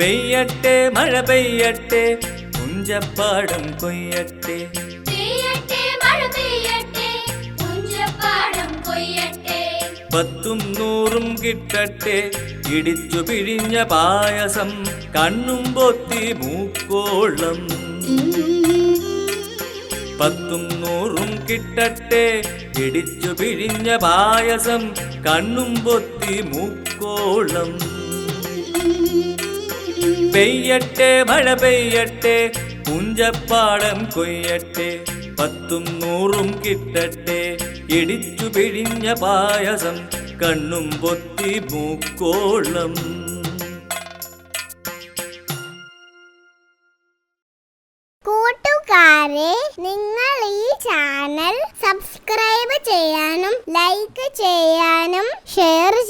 പെയ്യട്ടെ മഴ പെയ്യട്ടെ കുഞ്ചപ്പാടം കൊയ്യട്ടെ. പത്തും നൂറും കിട്ടട്ടെ ഇടിച്ചു പിഴിഞ്ഞ പായസം കണ്ണും പൊത്തി മൂക്കോളം. പത്തും നൂറും കിട്ടട്ടെ ഇടിച്ചു പിഴിഞ്ഞ പായസം കണ്ണും പൊത്തി മൂക്കോളം. പെയ്യട്ടെ മഴ പെയ്യട്ടെ പുഞ്ചപ്പാടം കൊയ്യട്ടെ പത്തും നൂറും കിട്ടട്ടെ ഇടിച്ചു പിഴിഞ്ഞ പായസം കണ്ണും പൊത്തി മൂക്കോളം. നിങ്ങൾ ഈ ചാനൽ സബ്സ്ക്രൈബ് ചെയ്യാനും ലൈക്ക് ചെയ്യാനും ഷെയർ ചെയ്യാനും